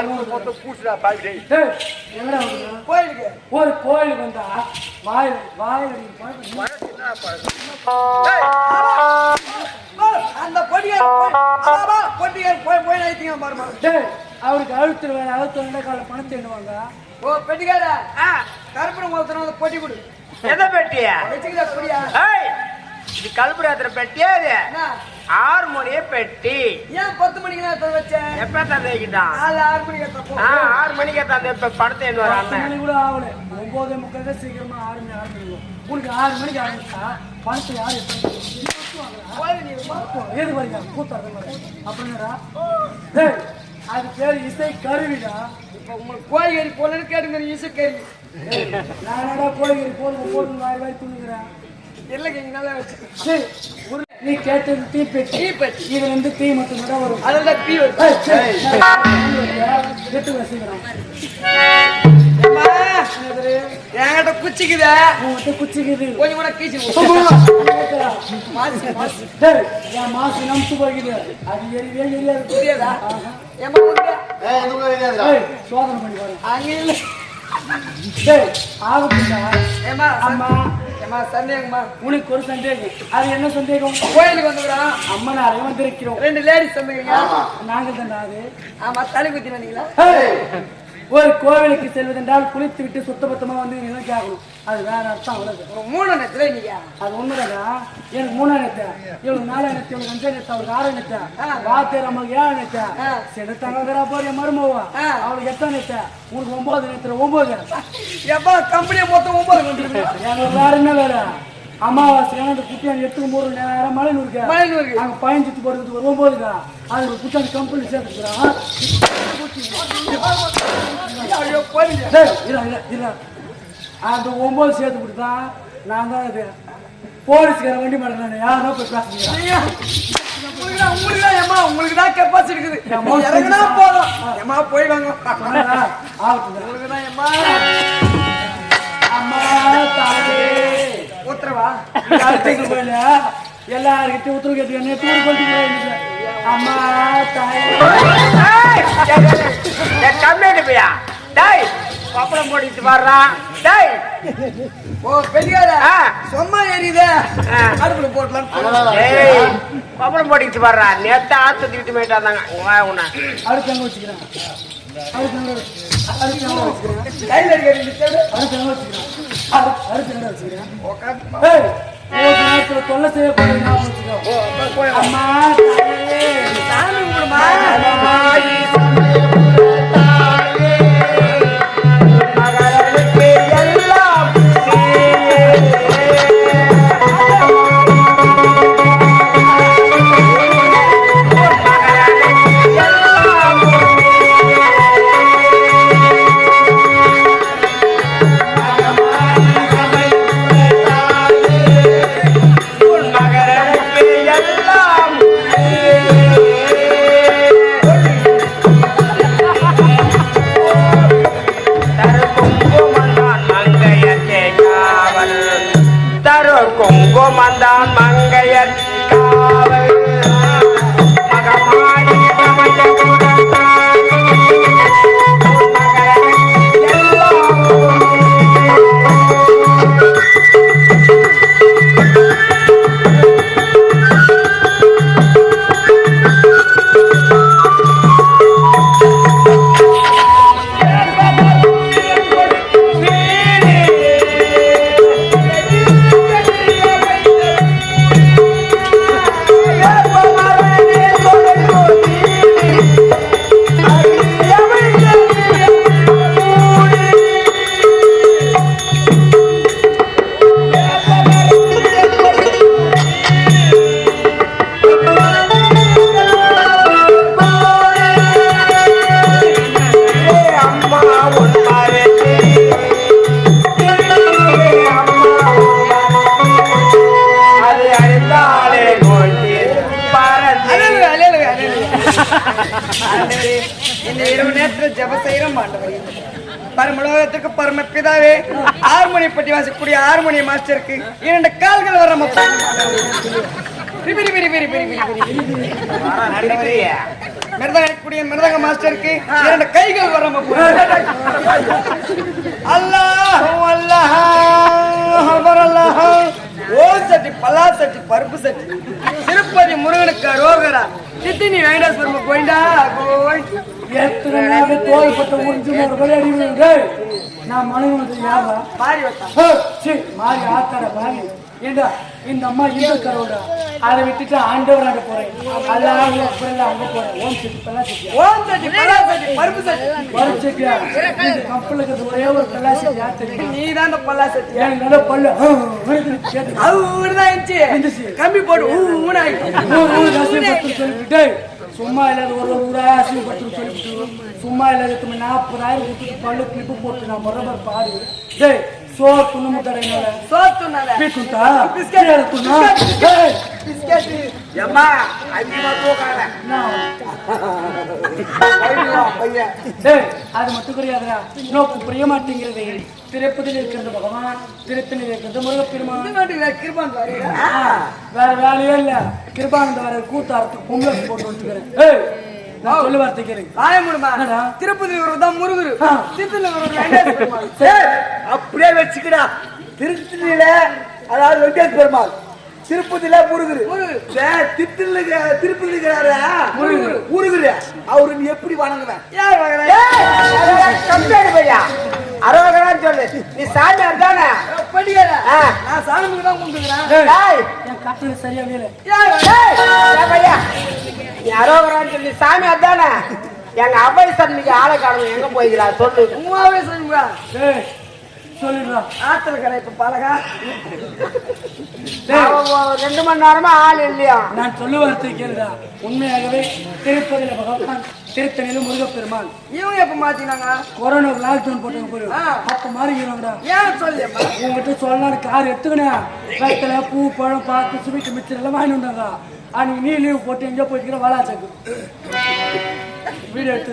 கரும்பு மொத்தம் பூசுடா பாவிடே? கோயிலுக்கு. ஒரு கோயிலுக்கு வந்தா வாயில் வாயில் அந்த பொடியார் போய் ஆமா, பொடியார் போய் போய் நினைத்தீங்க பாருமா. டேய், அவருக்கு அழுத்து வேற அழுத்து ரெண்டா கால பணத்தை எண்ணுவாங்க. ஓ பெட்டிக்கார கருப்பணம் ஒருத்தன பொட்டி கொடு. எதை பெட்டியா? வச்சுக்கிற பொடியா ஏய் இது கல்புராத்திர பெட்டியா இது? பெட்டி. ஏன் பத்து மணிக்கு நான் வச்சேன்? எப்ப தந்தைக்கிட்டான் நாலு ஆறு மணிக்கு ஆ ஆறு மணிக்கு தந்தை இப்ப படத்தை என்ன அண்ணன் மணி கூட ஆகல. ஒன்பதே முக்கால் தான் சீக்கிரமா ஆறு மணி ஆரம்பிக்கும் உனக்கு ஆறு மணிக்கு ஆரம்பிச்சா பணத்தை யார். ஏது வரீங்க கூத்தாடுற மாதிரி அப்படின்னா அது பேர் இசை கருவிடா. இப்ப உங்களுக்கு கோயில் ஏறி போலன்னு கேட்டுங்க இசைக்கறி நான் என்னடா கோழிகள் போடுங்க போடுங்க வாரி வாரி துணுங்கிறேன் இல்லைங்க வச்சு சரி ஒரு நீ கேட்டது தீப்பெட்டி தீப்பெட்டி. இதுல இருந்து தீ மட்டும் தான் வரும். அதில் எட்டு வசிக்கிறேன் ஏம்மா, என்கிட்ட குச்சிக்குதே. உன்கிட்ட குச்சிக்குது. கொஞ்சம் கூட கீச்சு மாசி மாசி. என் மாசு நம்பிட்டு போகுது அது எரியவே எரியாது புரியாதா? சோதனை பண்ணி பாரு. அங்க இல்ல. டேய் ஆகட்டும்டா ஏம்மா அம்மா சந்தேகம்மா உனக்கு ஒரு சந்தேகம். அது என்ன சந்தேகம்? கோயிலுக்கு வந்துக்கிறான் அம்மா நான் வந்திருக்கிறோம். ரெண்டு லேடிஸ் வந்துக்கிறீங்க நாங்கள் தான் அது. ஆமா தலை குத்தி வந்தீங்களா? ஒரு கோவிலுக்கு செல்வதென்றால் குளித்து விட்டு சுத்தபத்தமா வந்து என்ன கேட்கணும் அது வேற அர்த்தம் அவ்வளவு மூணு நேரத்துல நீங்க அது உண்மைதானா. எனக்கு மூணாம் நேரத்தை? இவளுக்கு நாலாம் நேரத்தை இவளுக்கு அஞ்சாம் நேரத்தை அவளுக்கு ஆறாம் நேரத்தை வாத்தியார் அம்மாவுக்கு ஏழாம் நேரத்தை. ஆ. செடுத்தாங்க போறிய மருமவா. அவளுக்கு எட்டாம் நேரத்தை? உனக்கு ஒன்பது நேரத்துல ஒன்பது. எப்பா கம்பெனியை மொத்தம் ஒன்பது எனக்கு வேற என்ன வேலை? அமாவாசை அந்த குட்டியான் எட்டு மூணு நேரம் மழை நூறுக்கு மலையனூருக்கு. அங்க பயஞ்சிட்டு போறதுக்கு ஒன்பதுக்கா ஒரு குட்டியான் கம்பெனி சேர்த்துக்கிறான். அந்த ஒன்பது சேர்த்து கொடுத்தா நான் தான் இது போலீஸ்கார வண்டி மாட்டேன் யாரும் போய் பேசுறீங்க? உங்களுக்கு தான் ஏம்மா உங்களுக்கு தான் கெப்பாசிட்டி இருக்குது. இறங்குனா போதும். ஏம்மா போயிடுவாங்க ஆகட்டும் உங்களுக்கு தான் அம்மா தாயே. போயில எல்லாருக்கிட்டையும் உத்தரவு கேட்டு என்ன தூர் கொண்டு போயிருந்தீங்க அம்மா தாயே கம்மியாட்டு போயா டேய் பப்பளம் போடிட்டு வர்றான் டேய் ஓ பெரியார சும்மா எரியுதே அடுப்புல போட்டலாம் பப்பளம் போடிட்டு வர்றான் நேத்து ஆத்து தூக்கிட்டு போயிட்டு வந்தாங்க வா உன்னை அடுத்து எங்க வச்சுக்கிறேன் அடுத்து வச்சுக்கிறேன் அடுத்து வச்சுக்கிறேன் அடுத்து- வச்சுக்கிறேன் உட்காந்து ஏய் ஒரு நேரத்துல தொல்லை செய்ய போறேன் ஞாபகம் வச்சுக்கோ அம்மா சாமி கும்பிடுமா? பரமலோகத்துக்கு பரம பிதாவே ஆறுமணி பட்டி வாசிக்கக்கூடிய ஆறுமணி மாஸ்டருக்கு இரண்டு கால்கள் வர பிரி பிரி பிரி பிரி பிரி பிரி பிரி நடிக்கிறிய மிருதங்க அடிக்கக்கூடிய மிருதங்க மாஸ்டருக்கு இரண்டு கைகள் வராம அல்லாஹ் அல்லாஹ் அக்பர் அல்லாஹ் ஓம் சட்டி பல்லா சட்டி பருப்பு சட்டி. திருப்பதி முருகனுக்கு அரோகரா. சித்தினி வெங்கடேஸ்வரம் கோயிண்டா கோயிண்ட் எத்தனை நாள் தோல்பட்ட உறிஞ்சு ஒரு விளையாடி டேய் நான் மனைவி யாரா? மாறி வந்தான். ஹே, சீ, மாறி ஆத்தாட மாறி. ஏண்டா இந்த அம்மா இந்து கரோடா அதை விட்டுட்டு ஆண்டவர் ஆண்ட போறேன். அல்லாஹ் அப்புறம் அங்க போறேன். ஓம் சக்தி பருப்பு சக்தியா இந்த இருக்கிறது ஒரே ஒரு பல்லா சக்தி யார் தெரியுமா? நீ தான் இந்த பல்லா. சட்டி எனக்கு நல்ல பல்லு இருந்துச்சு. கம்பி போட்டு ஊ சும்மா இல்லாத ஒரு ஊரா அசிங்கப்பட்டு சொல்லிட்டு சும்மா இல்லாத நாற்பதாயிரம் கொடுத்துட்டு பல்லு கிளிப்பு போட்டு நான் முறவர் பாடு டேய் சோறு துண்ணு முத்தடையினால சோத்துனால பீட்டுண்டா பிஸ்கட் எடுத்துனா பிஸ்கெட் எம்மா அதிகமா தூக்காத பையன் டேய் அது மட்டும் கிடையாதுடா. நோக்கு புரிய மாட்டேங்கிறது திருப்பதியில் இருக்கிறது பகவான் திருத்தணியில் இருக்கிறது முருகப்பெருமான். கிருபான் வேற வேலையே இல்ல. கிருபானந்த வர கூத்தாரத்துக்கு பொங்கல் போட்டு நான் சொல்லு வார்த்தை கேளு. என்னடா? திருப்பதி தான் முருகரு. திருத்தல அப்படியே வச்சுக்கடா. திருச்சியில அதாவது வெங்கடேஷ் பெருமாள். திருப்பதியில முருகரு. திருப்பதி இருக்கிறாரு. முருகரு. அவரு நீ எப்படி வணங்குவேன் யார் வாங்குறா? கம்பேரி பையா. அரோகரான்னு சொல்லு. நீ சாமியார் தானே? படிக்காத. ஆ. நான் சாமிக்கு தான் காட்டுல சரியா பையா. நீ அரோகரான்னு சொல்லி. சாமியார் தானே? எங்க அவ்வை சன்னிக்கு ஆளை காணும். எங்க போய்க்கிறா சொல்லு. உமாவே சொல்லுங்க. டேய் சொல்லிடுறா. ஆத்தல கடை இப்ப பழகா. ரெண்டு மணி நேரமா ஆள் இல்லையா? நான் சொல்லு வார்த்தை கேளுடா. உண்மையாகவே திருப்பதியில பகவான் திருத்தணியில முருகப்பெருமான். இவங்க எப்ப மாத்தினாங்க? கொரோனா லாக்டவுன் போட்டாங்க போய். அப்ப மாறிக்கிறோம்டா. ஏன் சொல்லியம்மா? உங்ககிட்ட சொல்லலாம் கார் எடுத்துக்கணும் வெத்தலை பூ பழம் பார்த்து சுமிக்கு மிச்சர் எல்லாம் வாங்கி வந்தாங்க. அன்னைக்கு நீ லீவ் போட்டு எங்கேயோ போய்க்கிற வாழாச்சாக்கு வீடியோ எடுத்து